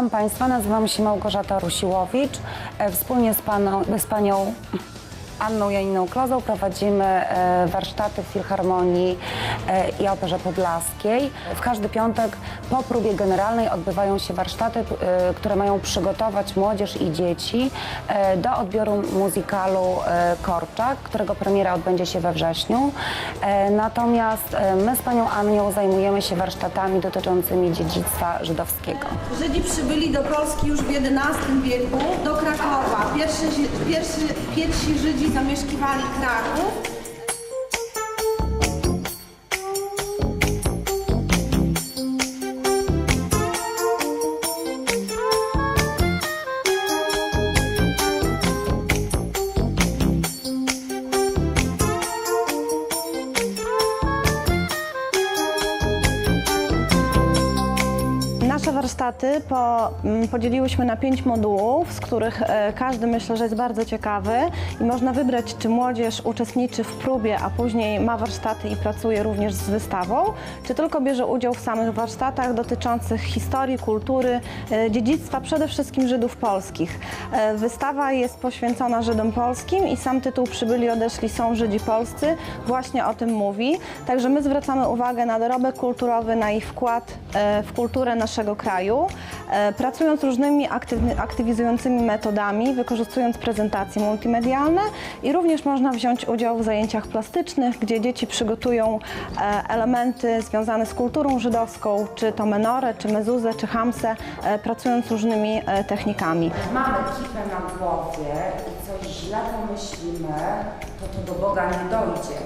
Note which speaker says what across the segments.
Speaker 1: Witam Państwa, nazywam się Małgorzata Rusiłowicz. E, Wspólnie z, paną, z Panią Anną Janiną Klozą prowadzimy e, warsztaty w Filharmonii e, i Operze Podlaskiej. W każdy piątek po próbie generalnej odbywają się warsztaty, e, które mają przygotować młodzież i dzieci do odbioru muzykalu Korczak, którego premiera odbędzie się we wrześniu. Natomiast my z Panią Annią zajmujemy się warsztatami dotyczącymi dziedzictwa żydowskiego.
Speaker 2: Żydzi przybyli do Polski już w XI wieku, do Krakowa. Pierwsi Żydzi zamieszkiwali Kraków.
Speaker 3: Nasze warsztaty po, mm, podzieliłyśmy na pięć modułów, z których e, każdy myślę, że jest bardzo ciekawy i można wybrać, czy młodzież uczestniczy w próbie, a później ma warsztaty i pracuje również z wystawą, czy tylko bierze udział w samych warsztatach dotyczących historii, kultury, e, dziedzictwa przede wszystkim Żydów polskich. E, Wystawa jest poświęcona Żydom polskim i sam tytuł Przybyli, odeszli są Żydzi polscy właśnie o tym mówi. Także my zwracamy uwagę na dorobek kulturowy, na ich wkład w kulturę naszego kraju, e, pracując różnymi aktywizującymi metodami, wykorzystując prezentacje multimedialne i również można wziąć udział w zajęciach plastycznych, gdzie dzieci przygotują e, elementy związane z kulturą żydowską, czy to menorę, czy mezuzę, czy hamsę, e, pracując różnymi technikami.
Speaker 1: mamy kipę na głowie i coś źle pomyślimy, to to do Boga nie dojdzie,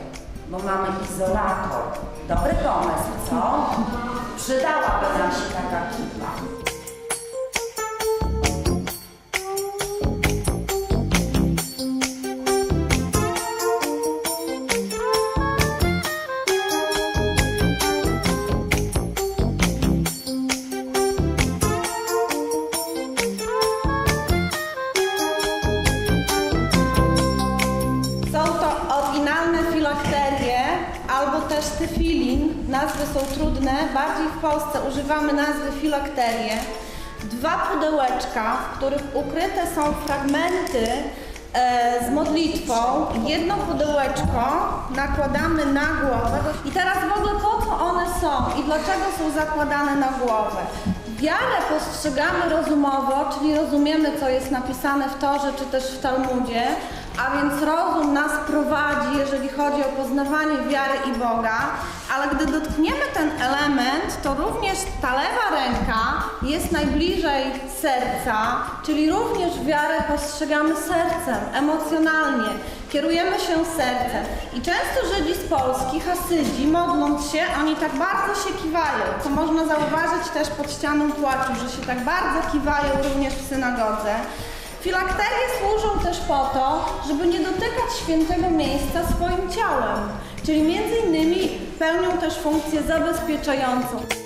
Speaker 1: bo mamy izolator. Dobry pomysł, co? 迟到啊，不来
Speaker 2: 是刚刚出发。Też tyfilin. Nazwy są trudne. Bardziej w Polsce używamy nazwy filakterie. Dwa pudełeczka, w których ukryte są fragmenty e, z modlitwą. Jedno pudełeczko nakładamy na głowę. I teraz w ogóle po co one są i dlaczego są zakładane na głowę? Wiarę postrzegamy rozumowo, czyli rozumiemy, co jest napisane w Torze czy też w Talmudzie, a więc rozum nas prowadzi, jeżeli chodzi o poznawanie wiary i Boga, ale gdy dotkniemy ten element, to również ta lewa ręka jest najbliżej serca, czyli również wiarę postrzegamy sercem, emocjonalnie, kierujemy się sercem. I często Żydzi z Polski, Hasydzi, modląc się, oni tak bardzo się kiwają, co można zauważyć też pod ścianą płaczu, że się tak bardzo kiwają również w synagodze. Filakterie służą też po to, żeby nie dotykać świętego miejsca swoim ciałem, czyli między innymi pełnią też funkcję zabezpieczającą.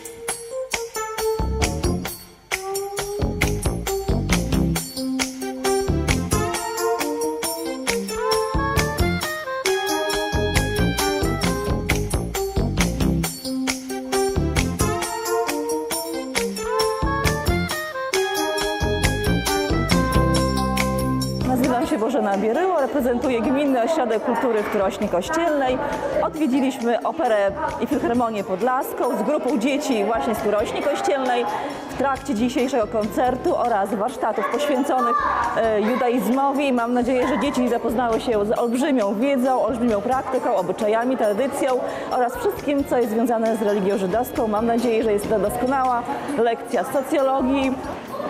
Speaker 4: Bożena Bieryło, reprezentuję Gminny Ośrodek Kultury w Turośni Kościelnej. Odwiedziliśmy Operę i Filharmonię Podlaską z grupą dzieci właśnie z Turośni Kościelnej w trakcie dzisiejszego koncertu oraz warsztatów poświęconych e, judaizmowi. Mam nadzieję, że dzieci zapoznały się z olbrzymią wiedzą, olbrzymią praktyką, obyczajami, tradycją oraz wszystkim, co jest związane z religią żydowską. Mam nadzieję, że jest to doskonała lekcja socjologii,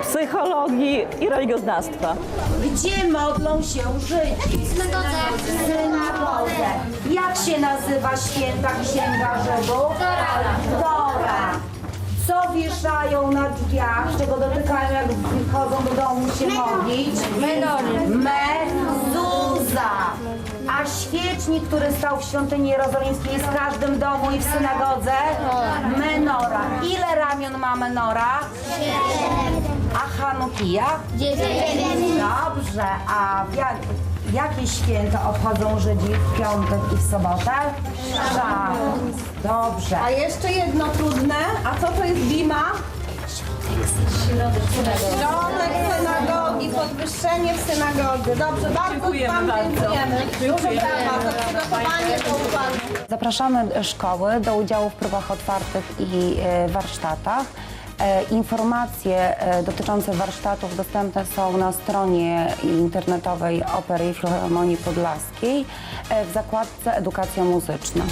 Speaker 4: psychologii i religioznawstwa.
Speaker 5: Gdzie modlą się Żydzi? W synagodze. Jak się nazywa święta księga Żydów? Dora. Co wieszają na drzwiach, czego dotykają jak wchodzą do domu się modlić? Mezuza. A świecznik, który stał w świątyni jerozolimskiej jest w każdym domu i w synagodze? Menora. Ile ramion ma menora? A Hanukija? Dobrze, a w jak, jakie święto obchodzą Żydzi w piątek i w sobotę? Szab. Dobrze.
Speaker 2: A jeszcze jedno trudne, a co to jest bima? Środek synagogi, podwyższenie w synagodze. Dobrze, bardzo Wam dziękujemy. Dużo brawa za przygotowanie do układu.
Speaker 1: Zapraszamy szkoły do udziału w próbach otwartych i e, warsztatach. E, Informacje e, dotyczące warsztatów dostępne są na stronie internetowej Opery i Filharmonii Podlaskiej e, w zakładce Edukacja Muzyczna.